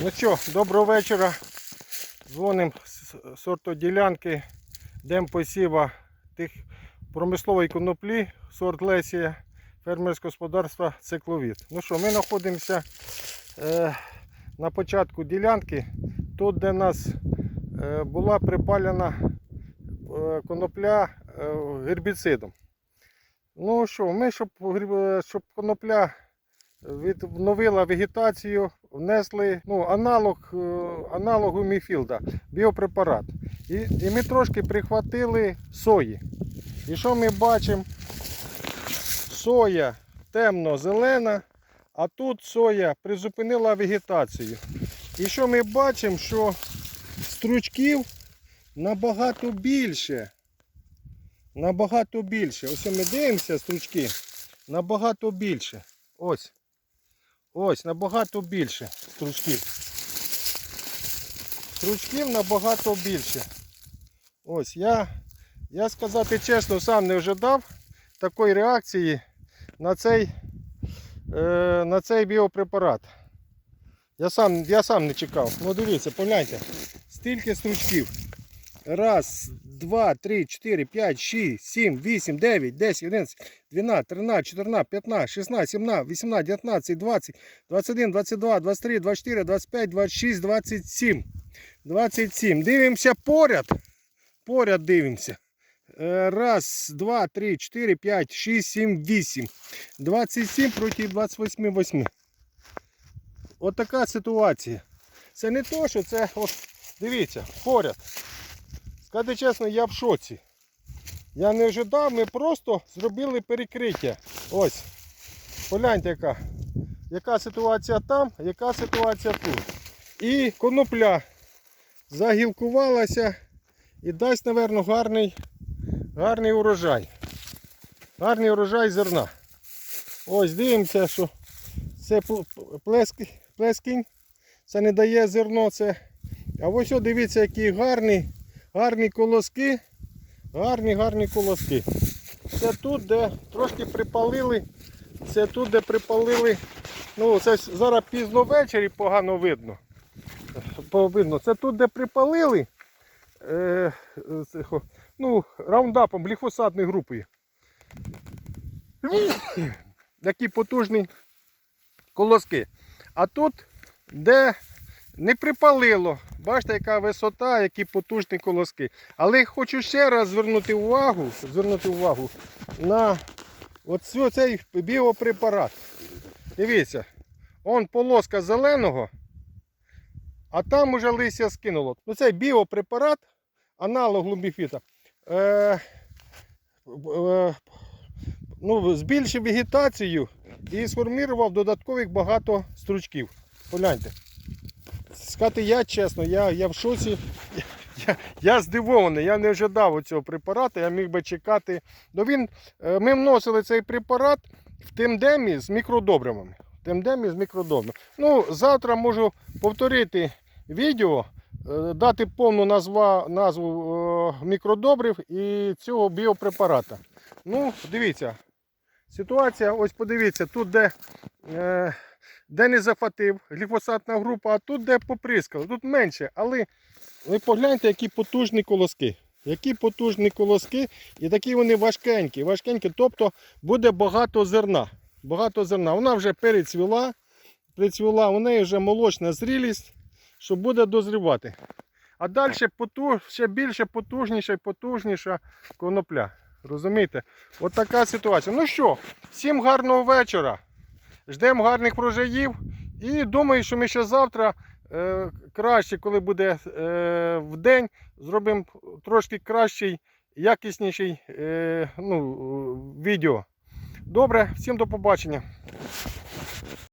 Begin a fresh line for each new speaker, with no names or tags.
Ну що, доброго вечора. Дзвонимо з сорту ділянки, дем посіва тих промислової коноплі, сорт Лесія, фермерського господарства Цикловід. Ну що, ми знаходимося е, на початку ділянки, тут, де нас е, була припалена е, конопля е, гербіцидом. Ну що, ми, щоб, щоб конопля відновила вегетацію, внесли ну, аналог, е, аналогу міфілда, біопрепарат. І, і ми трошки прихватили сої. І що ми бачимо? Соя темно-зелена, а тут соя призупинила вегетацію. І що ми бачимо, що стручків набагато більше. Набагато більше. Ось ми дивимося стручки. Набагато більше. Ось. Ось, набагато більше стручків. Стручків набагато більше. Ось я, я сказати чесно, сам не ожидав такої реакції на цей, е, на цей біопрепарат. Я сам, я сам не чекав. Ну дивіться, погляньте, стільки стручків. Раз, два, три, чотири, п'ять, шість, сім, вісім, дев'ять, десять, одинадцять, дванадцять, тринадцять, чотирнадцять, п'ятнадцять, шістнадцять, сімнадцять, вісімнадцять, дев'ятнадцять, двадцять, двадцять один, двадцять два, двадцять три, двадцять чотири, двадцять п'ять, двадцять шість, двадцять сім. 27. Дивимося поряд. Поряд дивимося. Е, Раз, два, три, чотири, п'ять, шість, сім, вісім. 27 проти 28 8. От така ситуація. Це не то, що це, от, дивіться, поряд. Сказати чесно, я в шоці. Я не ожидав, ми просто зробили перекриття. Ось. Погляньте, яка. Яка ситуація там, яка ситуація тут. І конопля загілкувалася і дасть, напевно, гарний, гарний урожай. Гарний урожай зерна. Ось дивимося, що це пл- плескінь. Це не дає зерно. Це... А ось о, дивіться, які гарні, гарні колоски. Гарні, гарні колоски. Це тут, де трошки припалили. Це тут, де припалили. Ну, це зараз пізно ввечері погано видно. Видно. Це тут, де припалили. Е, ну, раундапом, гліфосатною групою. Такі потужні колоски. А тут, де не припалило, бачите, яка висота, які потужні колоски. Але хочу ще раз звернути увагу, звернути увагу на оцю- цей біопрепарат. Дивіться, он полоска зеленого, а там уже листя скинуло. Ну, цей біопрепарат, аналог лумбіфіта, е, е, ну, збільшив вегетацію і сформував додаткових багато стручків. Погляньте. Сказати я чесно, я, я в шоці. Я, я, здивований, я не ожидав цього препарату, я міг би чекати. Ну, він, е, ми вносили цей препарат в темдемі з мікродобривами. Темдемі з мікродобривами. Ну, завтра можу повторити відео, е, дати повну назва, назву е, мікродобрив і цього біопрепарата. Ну, дивіться, ситуація, ось подивіться, тут де, де не захватив гліфосатна група, а тут де поприскали. Тут менше, але ви погляньте, які потужні колоски. Які потужні колоски, і такі вони важкенькі, важкенькі, тобто буде багато зерна. Багато зерна. Вона вже перецвіла, прицвіла, у неї вже молочна зрілість, що буде дозрівати. А далі потуж, ще більше потужніша і потужніша конопля. Розумієте? От ситуація. Ну що, всім гарного вечора. Ждемо гарних врожаїв. І думаю, що ми ще завтра е, краще, коли буде е, в день, зробимо трошки кращий, якісніший е, ну, відео. Добре, всім до побачення.